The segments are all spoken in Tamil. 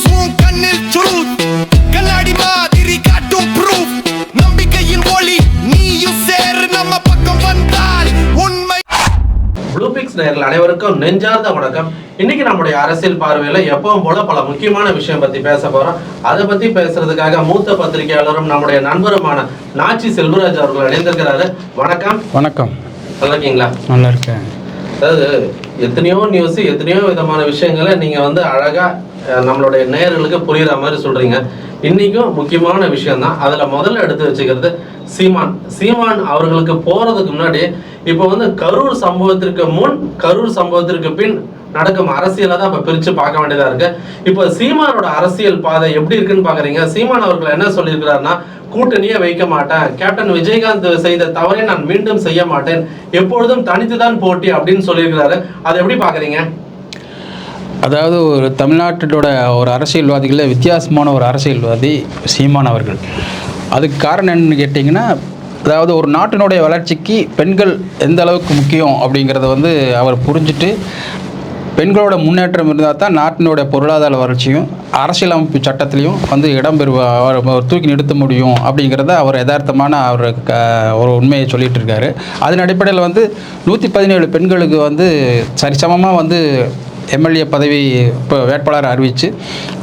நியூஸ் உன் கண்ணில் ட்ரூத் கண்ணாடி மாதிரி காட்டும் ப்ரூஃப் நம்பிக்கையின் ஒளி நீயும் சேரு நம்ம பக்கம் வந்தால் உண்மை. ப்ளூபிக்ஸ் நேயர்கள் அனைவருக்கும் நெஞ்சார்ந்த வணக்கம். இன்னைக்கு நம்முடைய அரசியல் பார்வையில எப்பவும் போல பல முக்கியமான விஷயம் பத்தி பேச போறோம். அதை பத்தி பேசுறதுக்காக மூத்த பத்திரிகையாளரும் நம்முடைய நண்பருமான நாச்சி செல்வராஜ் அவர்கள் இணைந்திருக்கிறாரு வணக்கம். வணக்கம். நல்லா இருக்கீங்களா நல்லா இருக்கேன் அதாவது எத்தனையோ நியூஸ் எத்தனையோ விதமான விஷயங்களை நீங்க வந்து அழகா நம்மளுடைய நேயர்களுக்கு புரியுற மாதிரி சொல்கிறீங்க இன்றைக்கும் முக்கியமான விஷயம் தான் அதில் முதல்ல எடுத்து வச்சுக்கிறது சீமான். சீமான் அவர்களுக்கு போகிறதுக்கு முன்னாடி இப்போ வந்து கரூர் சம்பவத்திற்கு முன் கரூர் சம்பவத்திற்கு பின் நடக்கும் அரசியலை தான் இப்போ பிரித்து பார்க்க வேண்டியதாக இருக்குது இப்போ சீமானோட அரசியல் பாதை எப்படி இருக்குன்னு பார்க்குறீங்க சீமான் அவர்கள் என்ன சொல்லியிருக்கிறாருன்னா கூட்டணியே வைக்க மாட்டேன். கேப்டன் விஜயகாந்த் செய்த தவறை நான் மீண்டும் செய்ய மாட்டேன். எப்பொழுதும் தனித்து தான் போட்டி அப்படின்னு சொல்லியிருக்கிறாரு. அதை எப்படி பார்க்குறீங்க அதாவது ஒரு தமிழ்நாட்டோட ஒரு அரசியல்வாதிகளில் வித்தியாசமான ஒரு அரசியல்வாதி சீமான் அவர்கள். அதுக்கு காரணம் என்னன்னு கேட்டிங்கன்னா அதாவது ஒரு நாட்டினுடைய வளர்ச்சிக்கு பெண்கள் எந்த அளவுக்கு முக்கியம் அப்படிங்கிறத வந்து அவர் புரிஞ்சுட்டு பெண்களோட முன்னேற்றம் இருந்தால் தான் நாட்டினுடைய பொருளாதார வளர்ச்சியும் அரசியலமைப்பு சட்டத்திலையும் வந்து இடம்பெறுவ அவர் அவர் தூக்கி நிறுத்த முடியும் அப்படிங்கிறத அவர் யதார்த்தமான அவர் க ஒரு உண்மையை சொல்லிகிட்டு இருக்காரு அதன் அடிப்படையில் வந்து நூற்றி பதினேழு பெண்களுக்கு வந்து சரிசமமாக வந்து எம்எல்ஏ பதவி இப்போ வேட்பாளர் அறிவித்து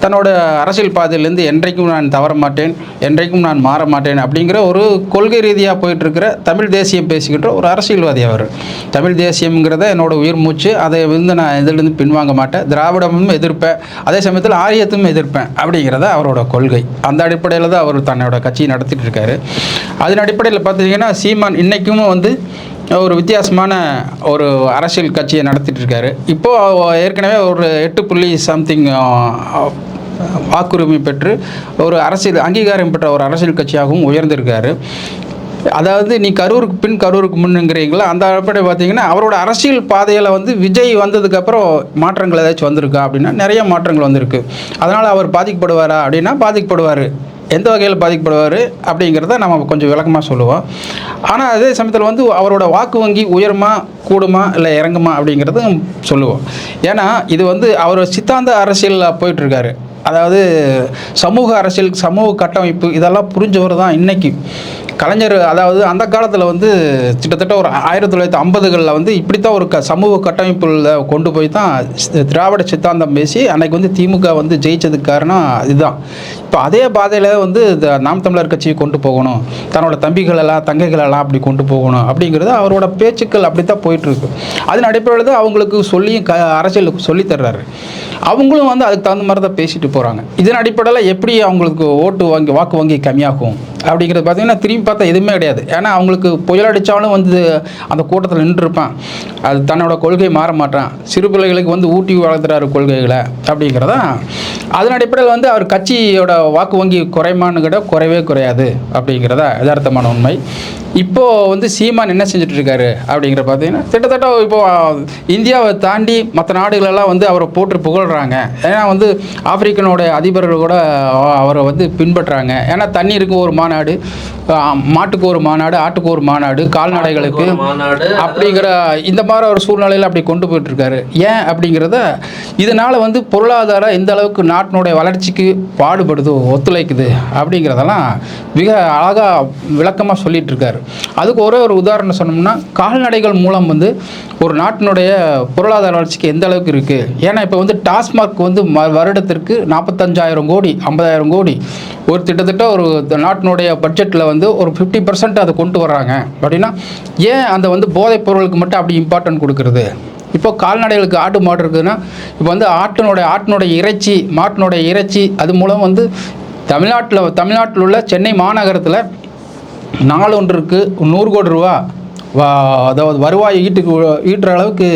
தன்னோட அரசியல் பாதையிலேருந்து என்றைக்கும் நான் தவற மாட்டேன் என்றைக்கும் நான் மாற மாட்டேன் அப்படிங்கிற ஒரு கொள்கை ரீதியாக போயிட்டுருக்கிற தமிழ் தேசியம் பேசுகின்ற ஒரு அரசியல்வாதி அவர். தமிழ் தேசியம்ங்கிறத என்னோட உயிர் மூச்சு அதை வந்து நான் இதிலிருந்து பின்வாங்க மாட்டேன் திராவிடமும் எதிர்ப்பேன் அதே சமயத்தில் ஆரியத்தும் எதிர்ப்பேன் அப்படிங்கிறத அவரோட கொள்கை. அந்த அடிப்படையில் தான் அவர் தன்னோட கட்சியை நடத்திட்டு இருக்காரு. அதன் அடிப்படையில் பார்த்தீங்கன்னா சீமான் இன்றைக்கும் வந்து ஒரு வித்தியாசமான ஒரு அரசியல் கட்சியை நடத்திட்டு இருக்காரு இப்போ ஏற்கனவே ஒரு எட்டு புள்ளி சம்திங் வாக்குரிமை பெற்று ஒரு அரசியல் அங்கீகாரம் பெற்ற ஒரு அரசியல் கட்சியாகவும் உயர்ந்திருக்காரு. அதாவது நீ கரூருக்கு பின் கரூருக்கு முன்னுங்கிறீங்களா? அந்த அடிப்படை பார்த்தீங்கன்னா அவரோட அரசியல் பாதையில் வந்து விஜய் வந்ததுக்கப்புறம் மாற்றங்கள் ஏதாச்சும் வந்திருக்கா அப்படின்னா நிறைய மாற்றங்கள் வந்திருக்கு. அதனால் அவர் பாதிக்கப்படுவாரா அப்படின்னா பாதிக்கப்படுவார். எந்த வகையில் பாதிக்கப்படுவார் அப்படிங்கிறத நம்ம கொஞ்சம் விளக்கமாக சொல்லுவோம். ஆனால் அதே சமயத்தில் வந்து அவரோட வாக்கு வங்கி உயருமா கூடுமா இல்லை இறங்குமா அப்படிங்கிறதும் சொல்லுவோம். ஏன்னா இது வந்து அவர் சித்தாந்த அரசியலில் போயிட்டுருக்காரு. அதாவது சமூக அரசியல் சமூக கட்டமைப்பு இதெல்லாம் புரிஞ்சவர் தான் இன்னைக்கு. கலைஞர் அதாவது அந்த காலத்தில் வந்து கிட்டத்தட்ட ஒரு ஆயிரத்தி தொள்ளாயிரத்தி ஐம்பதுகளில் வந்து இப்படி தான் ஒரு க சமூக கட்டமைப்புல கொண்டு போய் தான் திராவிட சித்தாந்தம் பேசி அன்னைக்கு வந்து திமுக வந்து ஜெயித்ததுக்கு காரணம் இதுதான். இப்போ அதே பாதையில் வந்து இந்த நாம் தமிழர் கட்சியை கொண்டு போகணும் தன்னோட தம்பிகளெல்லாம் தங்கைகளெல்லாம் அப்படி கொண்டு போகணும் அப்படிங்கிறது அவரோட பேச்சுக்கள் அப்படி தான் போயிட்டுருக்கு. அதன் அடிப்படையில் தான் அவங்களுக்கு சொல்லி க அரசியலுக்கு சொல்லித்தர்றாரு அவங்களும் வந்து அதுக்கு தகுந்த மாதிரி தான் பேசிட்டு போகிறாங்க இதன் அடிப்படையில் எப்படி அவங்களுக்கு ஓட்டு வாங்கி வாக்கு வங்கி கம்மியாகும் அப்படிங்கிறது பார்த்திங்கன்னா திரும்பி பார்த்தா எதுவுமே கிடையாது. ஏன்னா அவங்களுக்கு புயல் அடித்தாலும் வந்து அந்த கூட்டத்தில் நின்றுருப்பான். அது தன்னோட கொள்கை மாற மாட்டான். சிறு பிள்ளைகளுக்கு வந்து ஊட்டி வளர்த்துறாரு கொள்கைகளை அப்படிங்கிறதான். அதன் அடிப்படையில் வந்து அவர் கட்சியோட வாக்கு வங்கி குறைமான்னு கிட்ட குறையவே குறையாது அப்படிங்கிறதா யதார்த்தமான உண்மை. இப்போ வந்து சீமான் என்ன செஞ்சுட்டு இருக்காரு அப்படிங்கிற பார்த்தீங்கன்னா கிட்டத்தட்ட இப்போ இந்தியாவை தாண்டி மற்ற நாடுகளெல்லாம் வந்து அவரை போட்டு புகழ்கிறாங்க ஏன்னா வந்து ஆப்பிரிக்கனோட அதிபர்கள் கூட அவரை வந்து பின்பற்றுறாங்க ஏன்னா தண்ணீருக்கு ஒரு மாநாடு மாட்டுக்கு ஒரு மாநாடு ஆட்டுக்கு ஒரு மாநாடு கால்நடைகளுக்கு அப்படிங்கிற இந்த மாதிரி ஒரு சூழ்நிலையில் அப்படி கொண்டு போயிட்டு இருக்காரு ஏன் அப்படிங்கிறத இதனால வந்து பொருளாதாரம் எந்த அளவுக்கு நாட்டினுடைய வளர்ச்சிக்கு பாடுபடுது. ஒத்துழைக்குது அப்படிங்கிறதெல்லாம் மிக அழகாக விளக்கமாக சொல்லிட்டு இருக்காரு அதுக்கு ஒரே ஒரு உதாரணம் சொன்னோம்னா கால்நடைகள் மூலம் வந்து ஒரு நாட்டினுடைய பொருளாதார வளர்ச்சிக்கு எந்த அளவுக்கு இருக்குது ஏன்னா இப்போ வந்து டாஸ்மாக் வந்து ம- வருடத்திற்கு நாற்பத்தஞ்சாயிரம் கோடி ஐம்பதாயிரம் கோடி. ஒரு கிட்டத்தட்ட ஒரு நாட்டினுடைய பட்ஜெட்டில் வந்து ஒரு ஃபிஃப்டி பர்சன்ட் அதை கொண்டு வர்றாங்க. அப்படின்னா ஏன் அந்த வந்து போதைப் பொருளுக்கு மட்டும் அப்படி இம்பார்ட்டன்ட் கொடுக்குறது? இப்போ கால்நடைகளுக்கு ஆட்டு மாடு இருக்குதுன்னா இப்போ வந்து ஆட்டினுடைய ஆட்டினுடைய இறைச்சி மாட்டினுடைய இறைச்சி அது மூலம் வந்து தமிழ்நாட்டில் தமிழ்நாட்டில் உள்ள சென்னை மாநகரத்தில் நாள் ஒன்றுக்கு நூறு கோடி ரூபா வா அதாவது வருவாய் ஈட்டுக்கு ஈட்டுற அளவுக்கு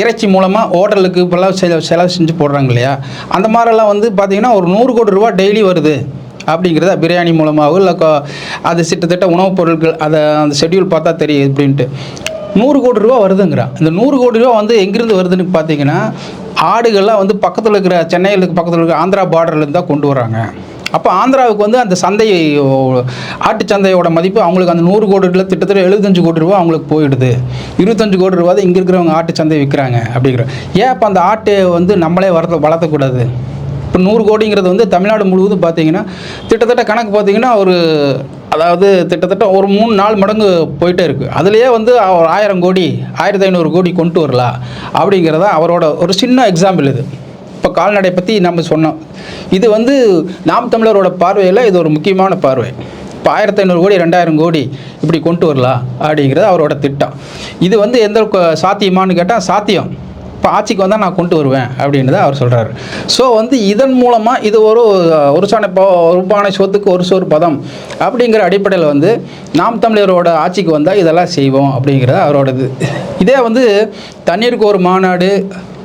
இறைச்சி மூலமாக ஹோட்டலுக்கு இப்போல்லாம் செலவு செலவு செஞ்சு போடுறாங்க இல்லையா? அந்த மாதிரிலாம் வந்து பார்த்திங்கன்னா ஒரு நூறு கோடி ரூபா டெய்லி வருது. அப்படிங்கிறத பிரியாணி மூலமாகவோ இல்லை அது சிட்டத்தட்ட உணவுப் பொருட்கள் அதை அந்த ஷெட்யூல் பார்த்தா தெரியும் அப்படின்ட்டு. நூறு கோடி ரூபா வருதுங்கிறான் இந்த நூறு கோடி ரூபா வந்து எங்கிருந்து வருதுன்னு பார்த்தீங்கன்னா ஆடுகள்லாம் வந்து பக்கத்தில் இருக்கிற சென்னையில் பக்கத்தில் இருக்கிற ஆந்திரா பார்டர்லேருந்து தான் கொண்டு வராங்க அப்போ ஆந்திராவுக்கு வந்து அந்த சந்தை ஆட்டு சந்தையோட மதிப்பு அவங்களுக்கு அந்த நூறு கோடி ரூபா திட்டத்தட்ட எழுபத்தஞ்சு கோடி ரூபா அவங்களுக்கு போயிடுது. இருபத்தஞ்சு கோடி ரூபா தான் இங்கே இருக்கிறவங்க ஆட்டு சந்தை விற்கிறாங்க அப்படிங்கிற. ஏன் அப்போ அந்த ஆட்டை வந்து நம்மளே வளர்த்த வளர்த்தக்கூடாது இப்போ நூறு கோடிங்கிறது வந்து தமிழ்நாடு முழுவதும் பார்த்தீங்கன்னா கிட்டத்தட்ட கணக்கு பார்த்தீங்கன்னா ஒரு அதாவது கிட்டத்தட்ட ஒரு மூணு நாலு மடங்கு போயிட்டே இருக்குது அதுலேயே வந்து ஒரு ஆயிரம் கோடி ஆயிரத்தி ஐநூறு கோடி கொண்டு வரலாம் அப்படிங்கிறத அவரோட ஒரு சின்ன எக்ஸாம்பிள் இது. இப்போ கால்நடை பற்றி நம்ம சொன்னோம். இது வந்து நாம் தமிழரோட பார்வையில் இது ஒரு முக்கியமான பார்வை. இப்போ ஆயிரத்தி ஐநூறு கோடி ரெண்டாயிரம் கோடி இப்படி கொண்டு வரலாம் அப்படிங்கிறது அவரோட திட்டம். இது வந்து எந்த சாத்தியமானு சாத்தியமான்னு கேட்டால் சாத்தியம். இப்போ ஆட்சிக்கு வந்தால் நான் கொண்டு வருவேன் அப்படின்றத அவர் சொல்கிறாரு ஸோ வந்து இதன் மூலமாக இது ஒரு ஒரு சாணை இப்போ ஒரு பானை சோத்துக்கு ஒரு சோறு பதம் அப்படிங்கிற அடிப்படையில் வந்து நாம் தமிழரோட ஆட்சிக்கு வந்தால் இதெல்லாம் செய்வோம் அப்படிங்கிறது அவரோடது. இதே வந்து தண்ணீருக்கு ஒரு மாநாடு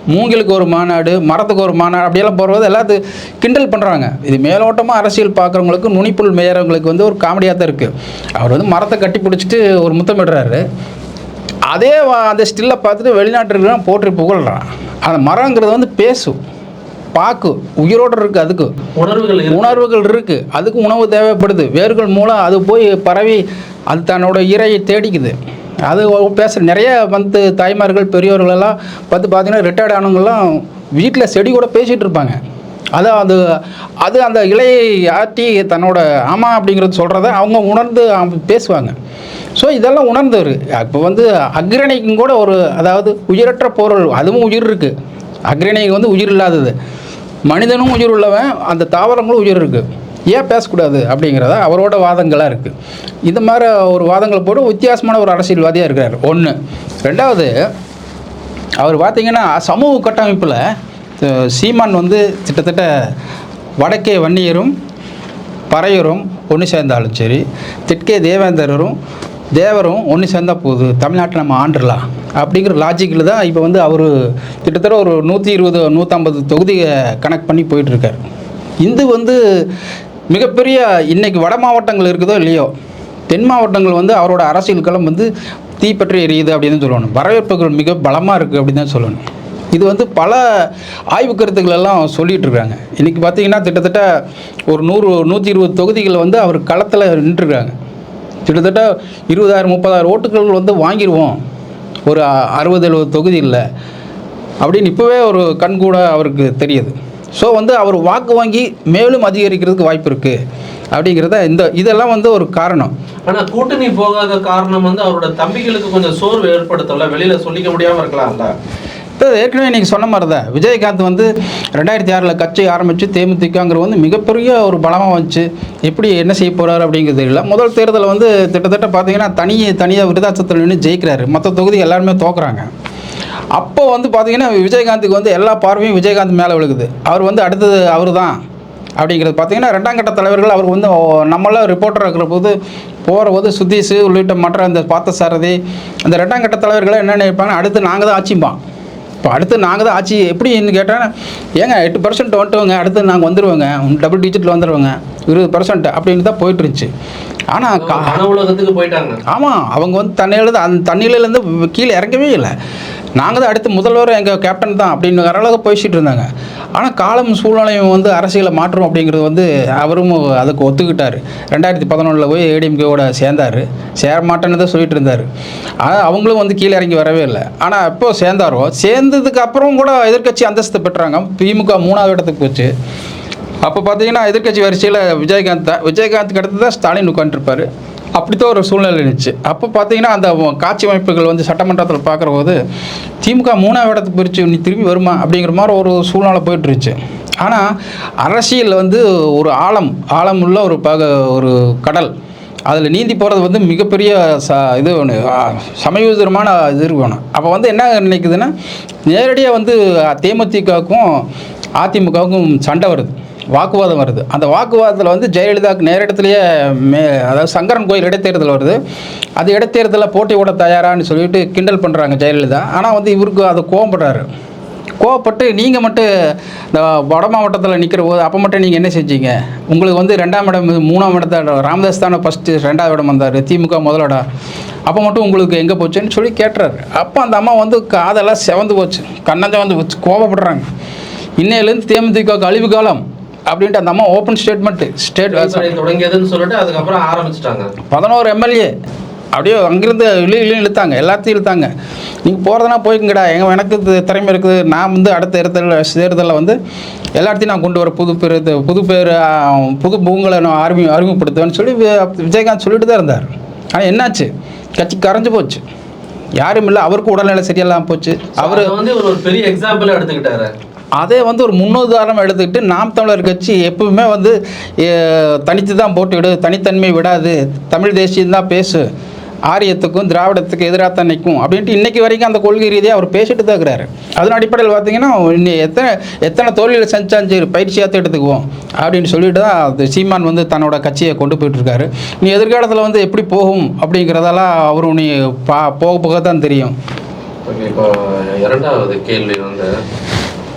மூங்கிலுக்கு ஒரு மாநாடு மரத்துக்கு ஒரு மாநாடு அப்படியெல்லாம் போகிறது எல்லாத்து கிண்டல் பண்ணுறாங்க இது மேலோட்டமாக அரசியல் பார்க்குறவங்களுக்கு நுனிப்புல் மேயறவங்களுக்கு வந்து ஒரு காமெடியாக தான் இருக்குது அவர் வந்து மரத்தை கட்டி பிடிச்சிட்டு ஒரு முத்தமிடுறாரு. அதே அந்த ஸ்டில்லை பார்த்துட்டு வெளிநாட்டுலாம் போற்றி புகழ்றான் அந்த மரங்கிறது வந்து பேசும் பாக்கு உயிரோடு இருக்குது அதுக்கு. உணர்வுகள். உணர்வுகள் இருக்குது அதுக்கு உணவு தேவைப்படுது. வேர்கள் மூலம் அது போய் பரவி அது தன்னோட இரையை தேடிக்குது. அது பேச நிறைய வந்து தாய்மார்கள் பெரியவர்கள் எல்லாம் பார்த்து பார்த்தீங்கன்னா ரிட்டையர்ட் ஆனவங்கெல்லாம் வீட்டில் செடி கூட பேசிகிட்டு இருப்பாங்க. அதான் அது அது அந்த இலையை ஆட்டி தன்னோட ஆமாம் அப்படிங்கிறது சொல்கிறத அவங்க உணர்ந்து பேசுவாங்க. ஸோ இதெல்லாம் உணர்ந்தவர். இப்போ வந்து அக்ரணிக்கும் கூட ஒரு அதாவது உயிரற்ற பொருள் அதுவும் உயிர் இருக்குது அக்ரணிக்கு வந்து உயிர் இல்லாதது. மனிதனும் உயிர் உள்ளவன் அந்த தாவரங்களும் உயிர் இருக்குது ஏன் பேசக்கூடாது அப்படிங்கிறத அவரோட வாதங்களாக இருக்குது இந்த மாதிரி ஒரு வாதங்களை போட்டு வித்தியாசமான ஒரு அரசியல்வாதியாக இருக்கிறார். ஒன்று ரெண்டாவது அவர் பார்த்திங்கன்னா சமூக கட்டமைப்பில் சீமான் வந்து கிட்டத்தட்ட வடக்கே வன்னியரும் பறையரும் ஒன்று சேர்ந்தாலும் சரி தெற்கே தேவேந்தரரும் தேவரும் ஒன்று சேர்ந்தா போகுது தமிழ்நாட்டை நம்ம ஆண்டுடலாம் அப்படிங்கிற லாஜிக்கில் தான் இப்போ வந்து அவர் கிட்டத்தட்ட ஒரு நூற்றி இருபது நூற்றம்பது தொகுதியை கனெக்ட் பண்ணி போயிட்டுருக்கார். இந்து வந்து மிகப்பெரிய இன்றைக்கி வட மாவட்டங்கள் இருக்குதோ இல்லையோ தென் மாவட்டங்கள் வந்து அவரோட அரசியல் களம் வந்து தீப்பற்றி எரியுது அப்படின்னு சொல்லணும். வரவேற்புகள் மிக பலமாக இருக்குது அப்படின்னு தான் சொல்லணும். இது வந்து பல ஆய்வு கருத்துக்கள் எல்லாம் சொல்லிட்டு இருக்காங்க. இன்றைக்கி பார்த்தீங்கன்னா கிட்டத்தட்ட ஒரு நூறு நூற்றி இருபது தொகுதிகள் வந்து அவர் களத்தில் நின்றுருக்காங்க. கிட்டத்தட்ட இருபதாயிரம் முப்பதாயிரம் ஓட்டுகள் வந்து வாங்கிடுவோம் ஒரு அறுபது எழுபது தொகுதியில். அப்படின்னு இப்போவே ஒரு கண்கூட அவருக்கு தெரியுது. ஸோ வந்து அவர் வாக்கு வாங்கி மேலும் அதிகரிக்கிறதுக்கு வாய்ப்பு இருக்குது அப்படிங்கிறத இந்த இதெல்லாம் வந்து ஒரு காரணம். ஆனால் கூட்டணி போகாத காரணம் வந்து அவரோட தம்பிகளுக்கு கொஞ்சம் சோர்வு ஏற்படுத்தல. வெளியில் சொல்லிக்க முடியாமல் இருக்கலாம்ல ஏற்கனவே இன்னைக்கு சொன்ன மாதிரி தான் விஜயகாந்த் வந்து ரெண்டாயிரத்தி ஆறில் கட்சி ஆரம்பித்து தேமுதிகங்கிற வந்து மிகப்பெரிய ஒரு பலமாக வந்துச்சு. எப்படி என்ன செய்ய போகிறாரு அப்படிங்கிறது தெரியல. முதல் தேர்தலில் வந்து கிட்டத்தட்ட பார்த்தீங்கன்னா தனி தனியாக விருதாச்சத்தில் நின்று ஜெயிக்கிறாரு. மற்ற தொகுதி எல்லாருமே தோக்குறாங்க. அப்போ வந்து பார்த்தீங்கன்னா விஜயகாந்துக்கு வந்து எல்லா பார்வையும் விஜயகாந்த் மேலே விழுகுது. அவர் வந்து அடுத்தது அவர் தான் அப்படிங்கிறது. பார்த்தீங்கன்னா ரெண்டாம் கட்ட தலைவர்கள் அவர் வந்து நம்மளாம் ரிப்போர்ட்டர் இருக்கிற போது போகிற போது சுதீஷ் உள்ளிட்ட மற்ற அந்த பார்த்தசாரதி அந்த ரெண்டாம் கட்ட தலைவர்களை என்ன நினைப்பாங்க அடுத்து நாங்கள் தான் ஆட்சிம்பான். இப்போ அடுத்து நாங்கள் தான் ஆட்சி எப்படின்னு கேட்டால் ஏங்க எட்டு பர்சன்ட் வந்துட்டோங்க அடுத்து நாங்கள் வந்துடுவோங்க டபுள் டிஜிட்டில் வந்துடுவோங்க இருபது பர்சன்ட் அப்படின்னு தான் போயிட்டு இருந்துச்சு. ஆனால் உலகத்துக்கு போயிட்டாங்க. ஆமாம் அவங்க வந்து தண்ணியிலேருந்து அந்த தண்ணியிலேருந்து கீழே இறங்கவே இல்லை. நாங்கள் தான் அடுத்து முதல்வர் எங்கள் கேப்டன் தான் அப்படின்னு அளவுக்கு பேசிகிட்டு இருந்தாங்க. ஆனால் காலம் சூழ்நிலையும் வந்து அரசியலை மாற்றும் அப்படிங்கிறது வந்து அவரும் அதுக்கு ஒத்துக்கிட்டார். ரெண்டாயிரத்தி பதினொன்றில் போய் ஏடிஎம்கேவோட சேர்ந்தார். சேர மாட்டேன்னு தான் சொல்லிட்டு இருந்தார். ஆனால் அவங்களும் வந்து கீழே இறங்கி வரவே இல்லை. ஆனால் எப்போ சேர்ந்தாரோ சேர்ந்ததுக்கு அப்புறம் கூட எதிர்க்கட்சி அந்தஸ்து பெற்றாங்க. திமுக மூணாவது இடத்துக்கு போச்சு. அப்போ பார்த்தீங்கன்னா எதிர்க்கட்சி வரிசையில் விஜயகாந்த் தான். விஜயகாந்த் அடுத்து தான் ஸ்டாலின் உட்காந்துருப்பார் அப்படித்தான் ஒரு சூழ்நிலை இருந்துச்சு. அப்போ பார்த்தீங்கன்னா அந்த காட்சி அமைப்புகள் வந்து சட்டமன்றத்தில் பார்க்குற போது திமுக மூணாவது இடத்துக்கு பிரித்து நீ திரும்பி வருமா? அப்படிங்கிற மாதிரி ஒரு சூழ்நிலை போயிட்டுருச்சு. ஆனால் அரசியல் வந்து ஒரு ஆழம் ஆழம் உள்ள ஒரு பக ஒரு கடல். அதில் நீந்தி போகிறது வந்து மிகப்பெரிய ச இது ஒன்று சமயோதரமான இது இருக்கணும் அப்போ வந்து என்ன நினைக்குதுன்னா நேரடியாக வந்து தேமுதிகவுக்கும் அதிமுகவுக்கும் சண்டை வருது. வாக்குவாதம் வருது. அந்த வாக்குவாதத்தில் வந்து ஜெயலலிதாவுக்கு நேரிடத்துலேயே மே அதாவது சங்கரன் கோயில் இடைத்தேர்தல் வருது. அது இடைத்தேர்தலில் போட்டி விட தயாரான்னு சொல்லிட்டு கிண்டல் பண்ணுறாங்க ஜெயலலிதா. ஆனால் வந்து இவருக்கு அது கோவப்படுறாரு. கோவப்பட்டு நீங்கள் மட்டும் இந்த வட மாவட்டத்தில் நிற்கிற போது அப்போ மட்டும் நீங்கள் என்ன செஞ்சீங்க? உங்களுக்கு வந்து ரெண்டாம் இடம் மூணாம் இடத்த ராமதாஸ் தானே ஃபஸ்ட்டு ரெண்டாவது இடம் வந்தார் திமுக முதலிடம் அப்போ மட்டும் உங்களுக்கு எங்கே போச்சுன்னு சொல்லி கேட்டுறாரு. அப்போ அந்த அம்மா வந்து காதெல்லாம் செவந்து போச்சு. கண்ணஞ்சம் வந்து போச்சு கோவப்படுறாங்க. இன்னையிலேருந்து தேமுதிக கழிவு காலம். அப்படின்ட்டு அந்த அம்மா ஓப்பன் ஸ்டேட்மெண்ட்டு ஸ்டேட் தொடங்கியதுன்னு சொல்லிட்டு அதுக்கப்புறம் ஆரம்பிச்சிட்டாங்க. பதினோரு எம்எல்ஏ அப்படியே அங்கிருந்து இழு இழு இழுத்தாங்க. எல்லாத்தையும் இழுத்தாங்க. நீங்கள் போகிறதுனா போய்க்குங்கடா. எங்க எனக்கு திறமை இருக்குது. நான் வந்து அடுத்த தேர்தலில் தேர்தலில் வந்து எல்லா இடத்தையும் நான் கொண்டு வர புது பேர் புது பேர் புது பூங்களை நான் அறிமி அறிமுகப்படுத்துவேன்னு சொல்லி விஜயகாந்த் சொல்லிட்டு தான் இருந்தார். ஆனால் என்னாச்சு? கட்சி கரைஞ்சு போச்சு. யாரும் இல்லை. அவருக்கு உடல்நிலை சரியில்லாமல் போச்சு. அவர் வந்து ஒரு பெரிய எக்ஸாம்பிளா எடுத்துக்கிட்டாரு. அதே வந்து ஒரு முன்னுதாரணம் எடுத்துக்கிட்டு நாம் தமிழர் கட்சி எப்பவுமே வந்து தனித்து தான் போட்டுவிடு தனித்தன்மை விடாது தமிழ் தேசியம் தான் பேசு ஆரியத்துக்கும் திராவிடத்துக்கும் எதிராக தான் நிற்கும் அப்படின்ட்டு இன்னைக்கு வரைக்கும் அந்த கொள்கை ரீதியாக அவர் பேசிட்டு தான் இருக்கிறாரு. அதன் அடிப்படையில் பார்த்தீங்கன்னா இன்னி எத்தனை எத்தனை தொழிலில் செஞ்சாச்சு பயிற்சியாக எடுத்துக்குவோம் அப்படின்னு சொல்லிட்டு தான் அது சீமான் வந்து தன்னோட கட்சியை கொண்டு போயிட்டுருக்காரு நீ எதிர்காலத்தில் வந்து எப்படி போகும் அப்படிங்கிறதெல்லாம் அவரும் நீ பா போக போக தான் தெரியும். இப்போ இரண்டாவது கேள்வி வந்து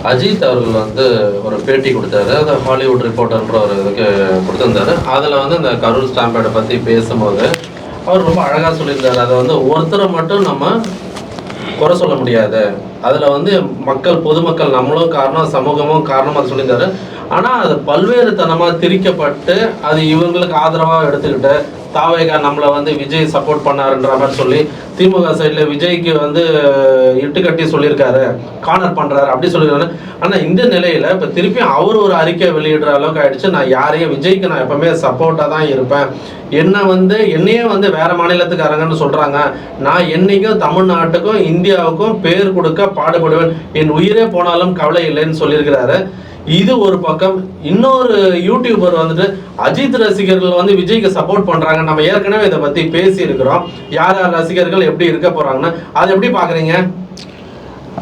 அஜித் அவர்கள் வந்து ஒரு பேட்டி கொடுத்தாரு. அந்த ஹாலிவுட் ரிப்போர்ட்டர்ன்ற ஒரு இதுக்கு கொடுத்துருந்தாரு. அதில் வந்து இந்த கரூர் ஸ்டாம்பேடை பற்றி பேசும்போது அவர் ரொம்ப அழகாக சொல்லியிருந்தார். அதை வந்து ஒருத்தரை மட்டும் நம்ம குறை சொல்ல முடியாது. அதில் வந்து மக்கள் பொதுமக்கள் நம்மளும் காரணம் சமூகமும் காரணம் அது சொல்லியிருந்தாரு. ஆனால் அது பல்வேறு தனமாக திரிக்கப்பட்டு அது இவங்களுக்கு ஆதரவாக எடுத்துக்கிட்டு தாவேகா நம்மளை வந்து விஜய் சப்போர்ட் பண்ணாருன்ற மாதிரி சொல்லி திமுக சைடில் விஜய்க்கு வந்து இட்டு கட்டி சொல்லியிருக்காரு. கார்னர் பண்ணுறாரு அப்படி சொல்லியிருக்காரு. ஆனால் இந்த நிலையில் இப்போ திருப்பி அவர் ஒரு அறிக்கை வெளியிடுற அளவுக்கு ஆயிடுச்சு. நான் யாரையும் விஜய்க்கு நான் எப்பவுமே சப்போர்ட்டாக தான் இருப்பேன். என்ன வந்து என்னையே வந்து வேறு மாநிலத்துக்காரங்கன்னு சொல்கிறாங்க நான் என்னைக்கும் தமிழ்நாட்டுக்கும் இந்தியாவுக்கும் பேர் கொடுக்க பாடுபடுவேன். என் உயிரே போனாலும் கவலை இல்லைன்னு சொல்லியிருக்கிறாரு. இது ஒரு பக்கம். இன்னொரு யூடியூபர் வந்துட்டு அஜித் ரசிகர்கள் வந்து விஜய்க்கு சப்போர்ட் பண்றாங்க. நம்ம ஏற்கனவே இதை பத்தி பேசி இருக்கிறோம் யார் யார் ரசிகர்கள் எப்படி இருக்க போறாங்கன்னு. அதை எப்படி பாக்குறீங்க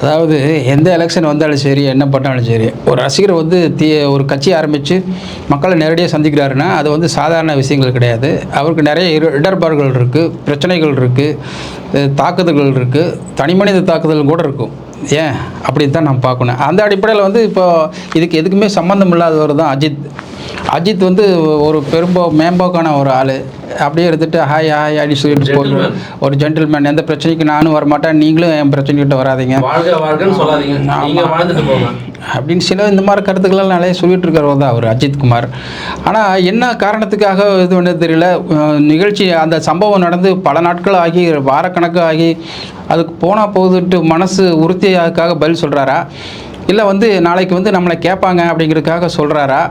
அதாவது எந்த எலெக்ஷன் வந்தாலும் சரி என்ன பண்ணாலும் சரி ஒரு ரசிகர் வந்து தீ ஒரு கட்சி ஆரம்பித்து மக்களை நேரடியாக சந்திக்கிறாருன்னா அது வந்து சாதாரண விஷயங்கள் கிடையாது. அவருக்கு நிறைய இரு- இடர்பாடுகள் இருக்குது பிரச்சனைகள் இருக்குது தாக்குதல்கள் இருக்குது தனிமனித தாக்குதல் கூட இருக்கும். ஏன்? அப்படி தான் நம்ம பார்க்கணும். அந்த அடிப்படையில் வந்து இப்போ இதுக்கு எதுக்குமே சம்மந்தம் இல்லாதவர் தான் அஜித். அஜித் வந்து ஒரு பெரும்போ மேம்போக்கான ஒரு ஆள். அப்படியே இருந்துட்டு ஹாய் ஹாய் அப்படின்னு சொல்லிட்டு போகிற. ஒரு ஜென்டில்மேன் எந்த பிரச்சனைக்கு நானும் வரமாட்டேன். நீங்களும் என் பிரச்சனைக்கிட்ட வராதீங்க. அப்படின்னு சில இந்த மாதிரி கருத்துக்கள்லாம் நிறைய சொல்லிட்டு இருக்கிறவர் தான் அவர் அஜித் குமார். ஆனால் என்ன காரணத்துக்காக இது பண்ணது தெரியல. நிகழ்ச்சி அந்த சம்பவம் நடந்து பல நாட்கள் ஆகி வாரக்கணக்கு ஆகி அதுக்கு போனால் போகுதுன்ட்டு மனசு உறுத்தி அதுக்காக பதில் சொல்கிறாரா இல்லை வந்து நாளைக்கு வந்து நம்மளை கேட்பாங்க அப்படிங்கிறதுக்காக சொல்கிறாரா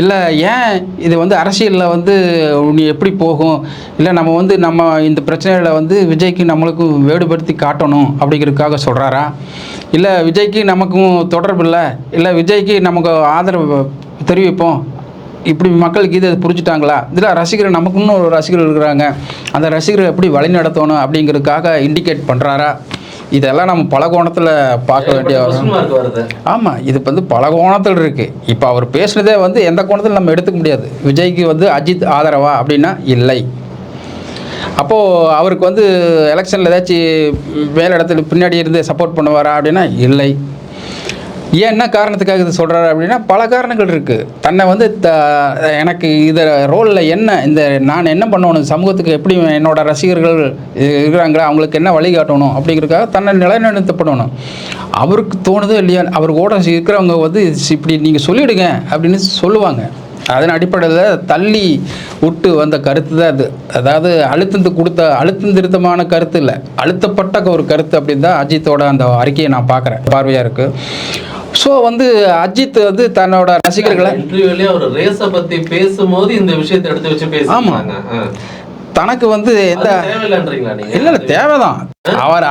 இல்லை ஏன் இது வந்து அரசியலில் வந்து நீ எப்படி போகும்? இல்லை நம்ம வந்து நம்ம இந்த பிரச்சனைகளை வந்து விஜய்க்கு நம்மளுக்கும் வேறுபடுத்தி காட்டணும் அப்படிங்கிறதுக்காக சொல்கிறாரா இல்லை விஜய்க்கு நமக்கும் தொடர்பு இல்லை? இல்லை விஜய்க்கு நமக்கு ஆதரவு தெரிவிப்போம்? இப்படி மக்களுக்கு இதை புரிஞ்சுட்டாங்களா? இதில் ரசிகர் நமக்குன்னு ஒரு ரசிகர் இருக்கிறாங்க. அந்த ரசிகரை எப்படி வழி நடத்தணும் அப்படிங்கிறதுக்காக இண்டிகேட் பண்ணுறாரா இதெல்லாம் நம்ம பல கோணத்தில் பார்க்க வேண்டிய ஆமாம் இது வந்து பல கோணத்தில் இருக்குது இப்போ அவர் பேசுனதே வந்து எந்த கோணத்தில் நம்ம எடுத்துக்க முடியாது. விஜய்க்கு வந்து அஜித் ஆதரவா அப்படின்னா இல்லை. அப்போது அவருக்கு வந்து எலெக்ஷனில் ஏதாச்சும் வேலை இடத்துல பின்னாடி இருந்து சப்போர்ட் பண்ணுவாரா அப்படின்னா இல்லை. ஏன் என்ன காரணத்துக்காக இது சொல்கிறாரு அப்படின்னா பல காரணங்கள் இருக்குது தன்னை வந்து த எனக்கு இதை ரோலில் என்ன இந்த நான் என்ன பண்ணணும் சமூகத்துக்கு எப்படி என்னோடய ரசிகர்கள் இருக்கிறாங்களா அவங்களுக்கு என்ன வழிகாட்டணும் அப்படிங்கிறதுக்காக தன்னை நிலைநிறுத்தப்படணும். அவருக்கு தோணுதோ இல்லையா அவர் கூட இருக்கிறவங்க வந்து இப்படி நீங்கள் சொல்லிவிடுங்க அப்படின்னு சொல்லுவாங்க. அதன் அடிப்படையில் தள்ளி விட்டு வந்த கருத்து தான் அது. அதாவது அழுத்தந்து கொடுத்த அழுத்தம் திருத்தமான கருத்து இல்லை. அழுத்தப்பட்ட ஒரு கருத்து அப்படின்னு தான் அஜித்தோட அந்த அறிக்கையை நான் பார்க்குறேன். பார்வையாக இருக்குது ஸோ வந்து அஜித் வந்து தன்னோட ரசிகர்களை இன்டர்வியூலயே அவர் ரேஸ பத்தி பேசும்போது இந்த விஷயத்தை எடுத்து வச்சு பேசினாங்க தனக்கு வந்து எந்த இல்லை இல்லை தேவைதான். அவர்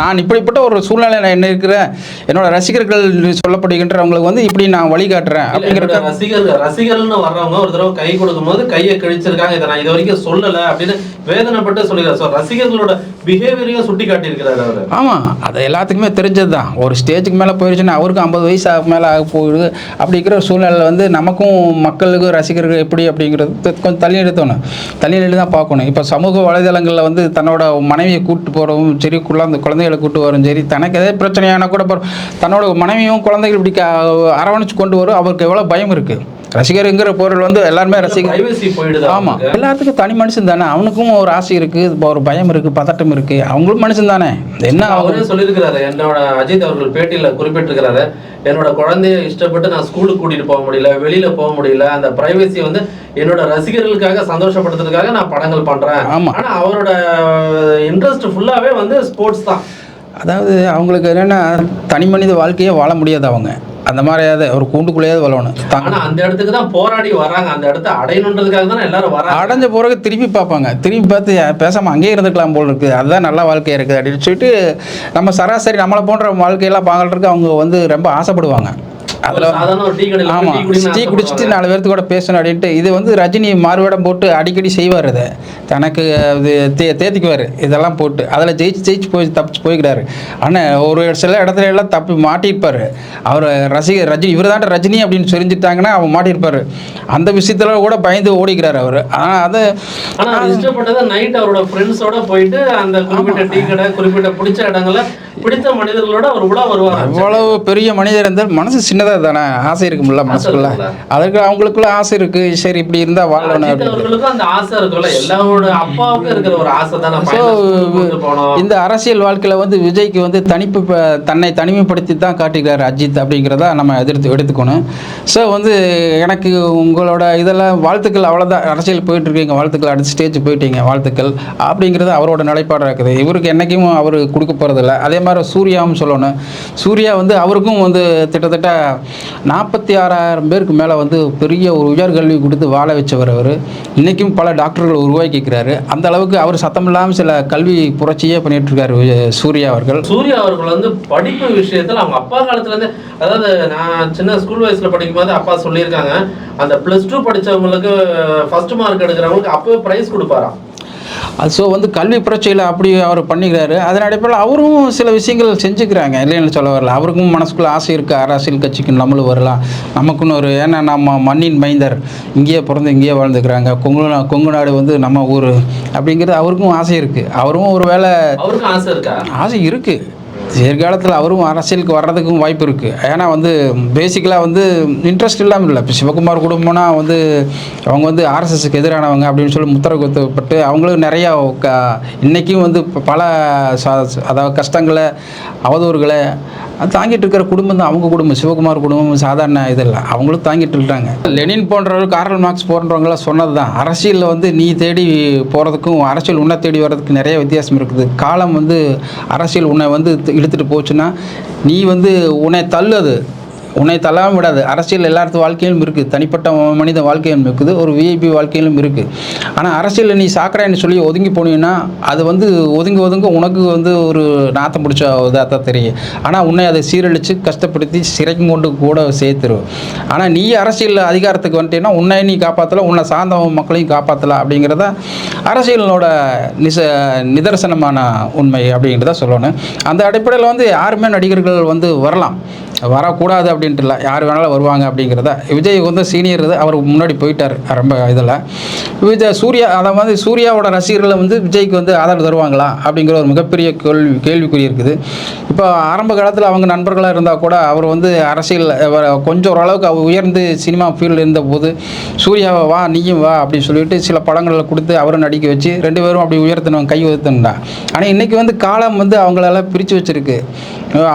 நான் இப்படிப்பட்ட ஒரு சூழ்நிலையில் என்ன இருக்கிறேன் என்னோட ரசிகர்கள் சொல்லப்படுகின்றவங்களுக்கு வந்து இப்படி நான் வழிகாட்டுறேன் அப்படிங்கிற ரசிகர்கள் ரசிகர்கள்னு வர்றவங்க ஒரு தடவை கை கொடுக்கும்போது கையை கிழிச்சிருக்காங்க. இதை நான் இது வரைக்கும் சொல்லல அப்படின்னு வேதனைப்பட்டு சொல்லிடுறாரு. ஸோ ரசிகர்களோட பிஹேவியரையும் சுட்டி காட்டியிருக்கிறாரு அவரு. ஆமாம் அது எல்லாத்துக்குமே தெரிஞ்சது தான் ஒரு ஸ்டேஜுக்கு மேலே போயிடுச்சுன்னா அவருக்கும் ஐம்பது வயசு ஆக மேலே ஆக போயிடுது அப்படிங்கிற ஒரு சூழ்நிலை வந்து நமக்கும் மக்களுக்கும் ரசிகர்கள் எப்படி அப்படிங்கிறது கொஞ்சம் தள்ளி நிறுத்தணும். தள்ளி நின்று தான் பார்க்கணும். இப்போ சமூக வலைதளங்களில் வந்து தன்னோட மனைவியை கூப்பிட்டு போகிறவும் சரி குழந்தை குழந்தைகளை கூட்டு வரும் சரி தனக்கு எதாவது பிரச்சனையான கூட போகிறோம் தன்னோட மனைவியும் குழந்தைகள் இப்படி அரவணைச்சு கொண்டு வரும் அவருக்கு எவ்வளோ பயம் இருக்குது ரசிகருங்கிற பொருள் வந்து எல்லாருமே ரசிகர் பிரைவசி போயிடுது ஆமாம். எல்லாத்துக்கும் தனி மனுஷன் தானே. அவனுக்கும் ஒரு ஆசை இருக்குது இப்போ ஒரு பயம் இருக்குது பதட்டம் இருக்குது அவங்களும் மனுஷன் தானே. என்ன அவங்க அவரே சொல்லியிருக்கிறாரு என்னோட அஜித் அவர்கள் பேட்டியில குறிப்பிட்டிருக்கிறாரு என்னோட குழந்தைய இஷ்டப்பட்டு நான் ஸ்கூலுக்கு கூட்டிட்டு போக முடியல வெளியில போக முடியல அந்த பிரைவசி வந்து என்னோட ரசிகர்களுக்காக சந்தோஷப்படுத்துறதுக்காக நான் படங்கள் பண்றேன். ஆனா அவரோட இன்ட்ரெஸ்ட் ஃபுல்லாவே வந்து ஸ்போர்ட்ஸ் தான். அதாவது அவங்களுக்கு என்னென்னா தனி மனித வாழ்க்கையே வாழ முடியாது அவங்க. அந்த மாதிரியாவது ஒரு கூண்டுக்குள்ளேயாவது வாழணும் தாங்க அந்த இடத்துக்கு தான் போராடி வராங்க. அந்த இடத்த அடையணுன்றதுக்காக தான் எல்லாரும் வராங்க. அடைஞ்ச பிறகு திரும்பி பார்ப்பாங்க. திரும்பி பார்த்து "ஏ, பேசாம அங்கேயே இருந்துக்கலாம் போல் இருக்குது அதுதான் நல்ல வாழ்க்கையாக இருக்குது. அப்படின்னு சொல்லிட்டு நம்ம சராசரி நம்மளை போன்ற வாழ்க்கையெல்லாம் பார்க்கறதுக்கு அவங்க வந்து ரொம்ப ஆசைப்படுவாங்க. அதில் ஆமாம் டீ குடிச்சிட்டு. நாலு பேர்த்து கூட பேசணும் அப்படின்ட்டு இது வந்து ரஜினி மாறுவேடம் போட்டு அடிக்கடி செய்வார் இதை. தனக்கு இது தே தேத்திக்குவார். இதெல்லாம் போட்டு அதில் ஜெயிச்சு ஜெயிச்சு போய் தப்பிச்சு போய்க்கிறாரு. ஆனால் ஒரு சில இடத்துல எல்லாம் தப்பி மாட்டியிருப்பார். அவர் ரசிகர் ரஜினி இவர் தான் ரஜினி அப்படின்னு தெரிஞ்சுட்டாங்கன்னா அவன் மாட்டியிருப்பார். அந்த விஷயத்துல கூட பயந்து ஓடிக்கிறார் அவர். ஆனால் அது ஆனா அவர் இஷ்டப்பட்டதை நைட் அவரோட ஃப்ரெண்ட்ஸோட போயிட்டு அந்த குறிப்பிட்ட டீ கடை குறிப்பிட்ட பிடிச்ச இடங்கள்ல பிடித்த மனிதர்களோட அவர் உலா வருவார். எவ்வளவு பெரிய மனிதர் இருந்தால் மனசு சின்னதாக தானே ஆசை இருக்கும்ல மனசுக்குள்ள. அதுக்கு அவங்களுக்குள்ள ஆசை இருக்குது சரி இப்படி இருந்தால் வாழணும் இந்த அரசியல் வாழ்க்கையில் வந்து விஜய்க்கு வந்து தனிப்பு தன்னை தனிமைப்படுத்தி தான் காட்டுகிறார் அஜித் அப்படிங்கிறத நம்ம எதிர்த்து எடுத்துக்கணும். ஸோ வந்து எனக்கு உங்களோட இதெல்லாம் வாழ்த்துக்கள் அவ்வளோதான் அரசியல் போயிட்டு இருக்கீங்க வாழ்த்துக்கள் அடுத்த ஸ்டேஜ் போயிட்டீங்க வாழ்த்துக்கள் அப்படிங்கிறது அவரோட நிலைப்பாடாக இருக்குது. இவருக்கு என்றைக்கும் அவர் கொடுக்க போகிறதில்ல அதே மாதிரி சூர்யாவும் சொல்லணும். சூர்யா வந்து அவருக்கும் வந்து கிட்டத்தட்ட நாற்பத்தி ஆறாயிரம் பேருக்கு மேலே வந்து பெரிய ஒரு உயர்கல்வி கொடுத்து வாழ வச்சவர் அவர். இன்றைக்கும் பல டாக்டர்கள் உருவாக்கிக்கிறாரு. அந்த அளவுக்கு அவர் சத்தம் இல்லாமல் சில கல்வி புரட்சியே பண்ணிட்டுருக்காரு சூர்யா அவர்கள். சூர்யா அவர்கள் வந்து படிப்பு விஷயத்தில் அவங்க அப்பா காலத்துலேருந்து அதாவது நான் சின்ன ஸ்கூல் வயசில் படிக்கும் போது அப்பா சொல்லியிருக்காங்க அந்த ப்ளஸ் டூ படித்தவங்களுக்கு ஃபர்ஸ்ட் மார்க் எடுக்கிறவங்களுக்கு அப்போவே ப்ரைஸ் கொடுப்பாராம். அது ஸோ வந்து கல்வி புரட்சியில் அப்படி அவர் பண்ணிக்கிறாரு. அதன் அடிப்படையில் அவரும் சில விஷயங்கள் செஞ்சுக்கிறாங்க. இல்லைன்னு சொல்ல வரல. அவருக்கும் மனசுக்குள்ள ஆசை இருக்குது அரசியல் கட்சிக்கு நம்மளும் வரலாம். நமக்குன்னு ஒரு ஏன்னா நம்ம மண்ணின் மைந்தர். இங்கேயே பிறந்து இங்கேயே வாழ்ந்துக்கிறாங்க. கொங்கு நா- கொங்கு நாடு வந்து நம்ம ஊர். அப்படிங்கிறது அவருக்கும் ஆசை இருக்குது அவரும் ஒரு இருக்கா? ஆசை இருக்குது எதிர்காலத்தில் அவரும் அரசியலுக்கு வர்றதுக்கும் வாய்ப்பு இருக்குது ஏன்னா வந்து பேசிக்கலாக வந்து இன்ட்ரெஸ்ட் இல்லாமல் இல்லை. இப்போ சிவகுமார் குடும்பம்னா வந்து அவங்க வந்து ஆர்எஸ்எஸ்க்கு எதிரானவங்க அப்படின்னு சொல்லி முத்திரை குத்தப்பட்டு அவங்களும் நிறையா க இன்றைக்கும் வந்து பல அதாவது கஷ்டங்களை அவதூறுகளை அது தாங்கிட்டு இருக்கிற குடும்பம் தான். அவங்க குடும்பம் சிவகுமார் குடும்பம் சாதாரண இதில்லை அவங்களும் தாங்கிட்டு இருக்காங்க. லெனின் போன்றவர்கள் கார்ல் மார்க்ஸ் போன்றவங்களாம் சொன்னது தான் அரசியலில் வந்து நீ தேடி போகிறதுக்கும் அரசியல் உன்னை தேடி வர்றதுக்கு நிறைய வித்தியாசம் இருக்குது. காலம் வந்து அரசியல் உன்னை வந்து இழுத்துட்டு போச்சுன்னா நீ வந்து உன்னை தள்ளுது. உன்னை தள்ளாமல் விடாது. அரசியல் எல்லாத்து வாழ்க்கையிலும் இருக்குது தனிப்பட்ட மனித வாழ்க்கையிலும் இருக்குது. ஒரு விஐபி வாழ்க்கையிலும் இருக்குது ஆனால் அரசியலில் நீ சாக்கடைன்னு சொல்லி ஒதுங்கி போனீங்கன்னா அது வந்து ஒதுங்கி ஒதுங்க உனக்கு வந்து ஒரு நாத்தம் பிடிச்ச இதாக தான் தெரியும். ஆனால் உன்னை அதை சீரழித்து கஷ்டப்படுத்தி சிறைக்கும் கொண்டு கூட சேர்த்துரும் ஆனால் நீ அரசியல் அதிகாரத்துக்கு வந்துட்டேன்னா உன்னை நீ காப்பாற்றலை உன்னை சார்ந்த மக்களையும் காப்பாற்றலாம் அப்படிங்கிறத அரசியலோட நிச நிதர்சனமான உண்மை அப்படிங்கிறத சொல்லணும். அந்த அடிப்படையில் வந்து யாருமே நடிகர்கள் வந்து வரலாம். வரக்கூடாது அப்படின்ட்டு இல்லை யார் வேணாலும் வருவாங்க அப்படிங்கிறத. விஜய் வந்து சீனியர் இது அவர் முன்னாடி போயிட்டார். ரொம்ப இதில். விஜய் சூர்யா அதை வந்து சூர்யாவோட ரசிகர்களை வந்து விஜய்க்கு வந்து ஆதரவு தருவாங்களா? அப்படிங்கிற ஒரு மிகப்பெரிய கேள்வி கேள்விக்குறி இருக்குது. இப்போ ஆரம்ப காலத்தில் அவங்க நண்பர்களாக இருந்தால் கூட அவர் வந்து அரசியல் கொஞ்சம் ஓரளவுக்கு அவர் உயர்ந்து சினிமா ஃபீல்டில் இருந்தபோது சூர்யாவை வா நீயும் வா அப்படின்னு சொல்லிட்டு சில படங்களில் கொடுத்து அவரும் நடிக்க வச்சு ரெண்டு பேரும் அப்படி உயர்த்தினவங்க கை உயர்த்தினா ஆனால் இன்றைக்கி வந்து காலம் வந்து அவங்களெல்லாம் பிரித்து வச்சுருக்கு.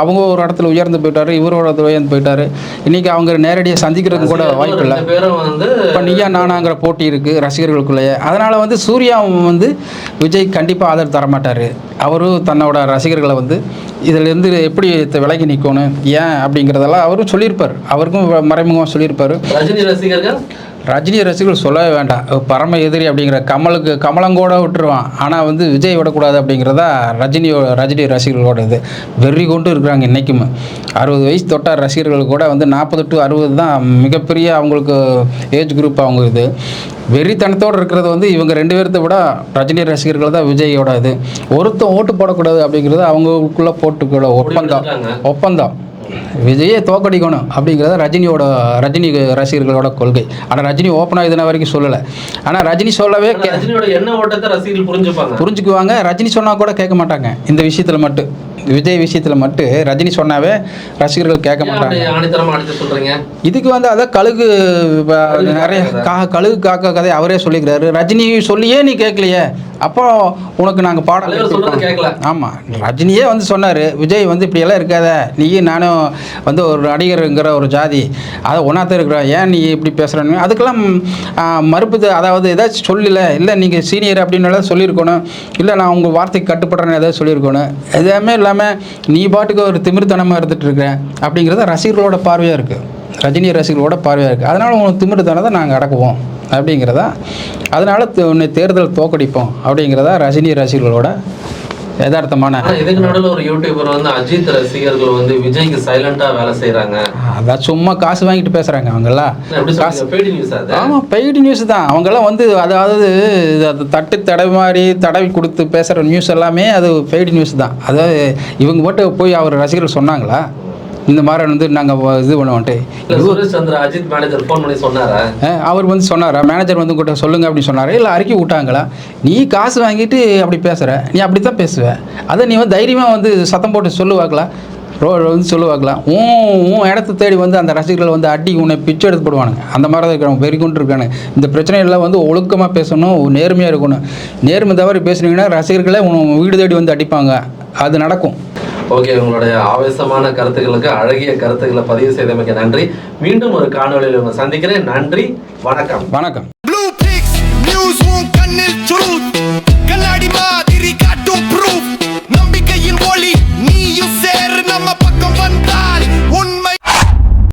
அவங்க ஒரு இடத்துல உயர்ந்து போயிட்டார் இவர் இடத்துல உயர்ந்து போயிட்டாரு. இன்றைக்கி அவங்க நேரடியாக சந்திக்கிறதுக்கு கூட வாய்ப்பு இல்லை. இப்போ நீயா நானாங்கிற போட்டி இருக்குது ரசிகர்களுக்குள்ளேயே. அதனால் வந்து சூர்யா வந்து விஜய் கண்டிப்பாக ஆதரவு தரமாட்டார். அவரும் தன்னோட ரசிகர்களை வந்து இதிலேருந்து எப்படி விலகி நிற்கணும் ஏன் அப்படிங்கிறதெல்லாம் அவரும் சொல்லியிருப்பார். அவருக்கும் மறைமுகமாக சொல்லியிருப்பார். ரஜினி ரசிகர்கள்? ரஜினி ரசிகர்கள் சொல்லவே வேண்டாம். பரம எதிரி அப்படிங்கிற கமலுக்கு கமலங்கூட விட்டுருவான். ஆனால் வந்து விஜய் விடக்கூடாது அப்படிங்கிறதா ரஜினி ரஜினி ரசிகர்களோட இது வெறி கொண்டு இருக்கிறாங்க இன்றைக்கும் அறுபது வயசு தொட்டார் ரசிகர்கள் கூட வந்து நாற்பது டு அறுபது தான் மிகப்பெரிய அவங்களுக்கு ஏஜ் குரூப் அவங்க இது வெறித்தனத்தோடு இருக்கிறது வந்து இவங்க ரெண்டு பேர்த்த விட ரஜினி ரசிகர்கள் தான் விஜயோட இது ஒருத்தன் ஓட்டு போடக்கூடாது அப்படிங்கிறது அவங்களுக்குள்ள போட்டுக்கூட ஒப்பந்தம். ஒப்பந்தம். விஜயை தோக்கடிக்கணும் அப்படிங்கிறத ரஜினியோட ரஜினி ரசிகர்களோட கொள்கை. ஆனால் ரஜினி ஓப்பனாக இதுன வரைக்கும் சொல்லலை. ஆனால் ரஜினி சொல்லவே ரஜினியோட எண்ண ஓட்டத்தை ரசிகர்கள் புரிஞ்சுப்பாங்க. புரிஞ்சுக்குவாங்க. ரஜினி சொன்னால் கூட கேட்க மாட்டாங்க. இந்த விஷயத்தில் மட்டும். விஜய் விஷயத்தில் மட்டும் ரஜினி சொன்னாவே ரசிகர்கள் கேட்க மாட்டாங்க. இதுக்கு வந்து அதான் கழுகு நிறைய கா கழுகு காக்கா கதை அவரே சொல்லிக்கிறாரு. ரஜினி சொல்லியே நீ கேட்கலையே. அப்போ உனக்கு நாங்கள் கேட்கல. ஆமாம் ரஜினியே வந்து சொன்னார் விஜய் வந்து இப்படியெல்லாம் இருக்காத. நீயும் நானும் வந்து ஒரு நடிகருங்கிற ஒரு ஜாதி. அதை ஒன்றாத்தான் இருக்கிறோம். ஏன் நீ இப்படி பேசுகிறன்னு அதுக்கெல்லாம் ஆ, மறுப்பு தெ- அதாவது ஏதாச்சும் சொல்லல. இல்லை நீங்கள் சீனியர் அப்படின்னு சொல்லியிருக்கணும். இல்லை நான் உங்கள் வார்த்தைக்கு கட்டுப்படுறேன்னு ஏதாவது சொல்லியிருக்கணும். எதுவுமே இல்லாமல் நீ பாட்டுக்கு ஒரு திமிர்த்தனமாக இருந்துட்டு இருக்க அப்படிங்கிறது ரசிகர்களோட பார்வையாக இருக்குது ரஜினி ரசிகர்களோட பார்வையாக இருக்குது அதனால் உங்களுக்கு திமிர்த்தனத்தை நாங்கள் அடக்குவோம் அப்படிங்கிறதா. அதனால் உன்னை தேர்தல் தோக்கடிப்போம் அப்படிங்கிறதா ரஜினி ரசிகர்களோட யதார்த்தமான இதுக்கு நடுவில் ஒரு யூடியூபர் வந்து அஜித் ரசிகர்கள் வந்து விஜய்க்கு வேலை செய்றாங்க. அதான் சும்மா காசு வாங்கிட்டு பேசுகிறாங்க அவங்கெல்லாம். காசு பெய்டு நியூஸ் அது? ஆமாம் பெய்டு நியூஸ் தான். அவங்கெல்லாம் வந்து அதாவது அது தட்டு தடவி மாதிரி தடவி கொடுத்து பேசுகிற நியூஸ் எல்லாமே அது பெய்டு நியூஸ் தான். அதாவது இவங்க மட்டும் போய் அவர் ரசிகர்கள் சொன்னாங்களா? இந்த மாதிரி வந்து நாங்கள் இது பண்ணுவோன்ட்டு சந்திர அஜித் மேனேஜர் ஃபோன் பண்ணி சொன்னாரா? அவர் வந்து சொன்னாரா? மேனேஜர் வந்து கூட சொல்லுங்க அப்படி சொன்னாரா? இல்லை அறிக்கை விட்டாங்களா? நீ காசு வாங்கிட்டு அப்படி பேசுகிற நீ அப்படி தான் பேசுவ. அதை நீ வந்து தைரியமாக வந்து சத்தம் போட்டு சொல்லுவாங்களா? ரோ வந்து சொல்லுவாங்களா உன் உன் இடத்த தேடி வந்து அந்த ரசிகர்கள் வந்து அடி உன்னை பிச்சை எடுத்து போடுவானுங்க. அந்த மாதிரி தான் இருக்கிறவங்க வெறி கொண்டு இருக்கானு இந்த பிரச்சனையெல்லாம் வந்து ஒழுக்கமாக பேசணும் நேர்மையாக இருக்கணும். நேர்மை தவறி பேசுனீங்கன்னா ரசிகர்களே உன் வீடு தேடி வந்து அடிப்பாங்க. அது நடக்கும். ஓகே உங்களுடைய ஆவேசமான கருத்துக்களுக்கு அழகிய கருத்துக்களை பதிவு செய்தமைக்கு நன்றி. மீண்டும் ஒரு காணொளியில் உங்களை சந்திக்கிறேன். நன்றி வணக்கம். வணக்கம்.